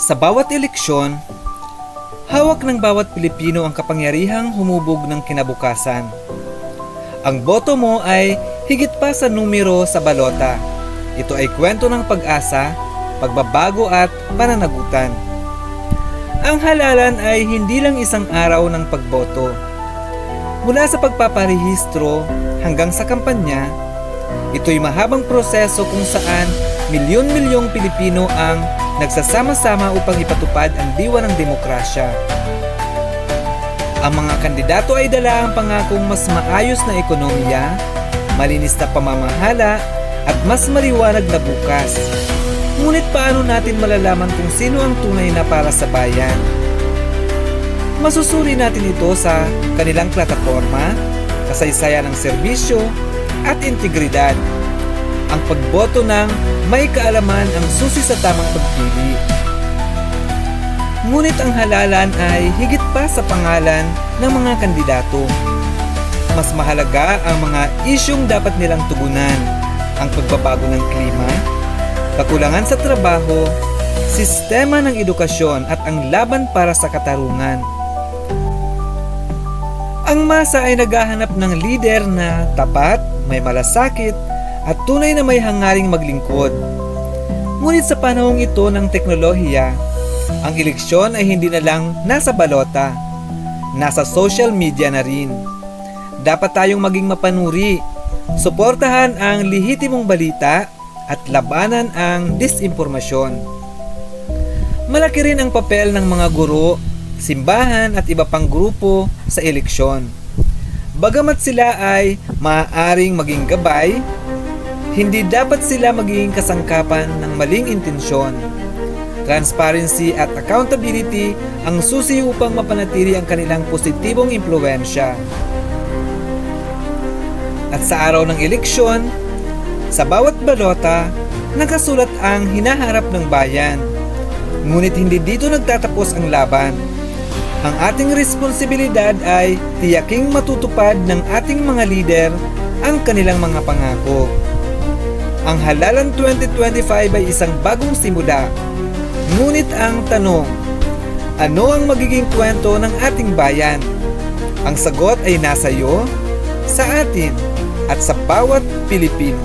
Sa bawat eleksyon, hawak ng bawat Pilipino ang kapangyarihang humubog ng kinabukasan. Ang boto mo ay higit pa sa numero sa balota. Ito ay kwento ng pag-asa, pagbabago at pananagutan. Ang halalan ay hindi lang isang araw ng pagboto. Mula sa pagpaparehistro hanggang sa kampanya, ito'y mahabang proseso kung saan milyon-milyong Pilipino ang nagsasama-sama upang ipatupad ang diwa ng demokrasya. Ang mga kandidato ay dala ang pangakong mas maayos na ekonomiya, malinis na pamamahala, at mas maliwanag na bukas. Ngunit paano natin malalaman kung sino ang tunay na para sa bayan? Masusuri natin ito sa kanilang plataforma, kasaysayan ng serbisyo, at integridad. Ang pagboto ng may kaalaman ang susi sa tamang pagpili. Ngunit ang halalan ay higit pa sa pangalan ng mga kandidato. Mas mahalaga ang mga isyong dapat nilang tugunan, ang pagbabago ng klima, kakulangan sa trabaho, sistema ng edukasyon at ang laban para sa katarungan. Ang masa ay naghahanap ng lider na tapat, may malasakit, at tunay na may hangaring maglingkod. Ngunit sa panahong ito ng teknolohiya, ang eleksyon ay hindi na lang nasa balota, nasa social media na rin. Dapat tayong maging mapanuri, suportahan ang lihitimong balita at labanan ang disinformasyon. Malaki rin ang papel ng mga guro, simbahan at iba pang grupo sa eleksyon. Bagamat sila ay maaaring maging gabay, hindi dapat sila maging kasangkapan ng maling intensyon. Transparency at accountability ang susi upang mapanatili ang kanilang positibong impluensya. At sa araw ng eleksyon, sa bawat balota, nakasulat ang hinaharap ng bayan. Ngunit hindi dito nagtatapos ang laban. Ang ating responsibilidad ay tiyaking matutupad ng ating mga lider ang kanilang mga pangako. Ang Halalan 2025 ay isang bagong simula. Ngunit ang tanong, ano ang magiging kwento ng ating bayan? Ang sagot ay nasa iyo, sa atin, at sa bawat Pilipino.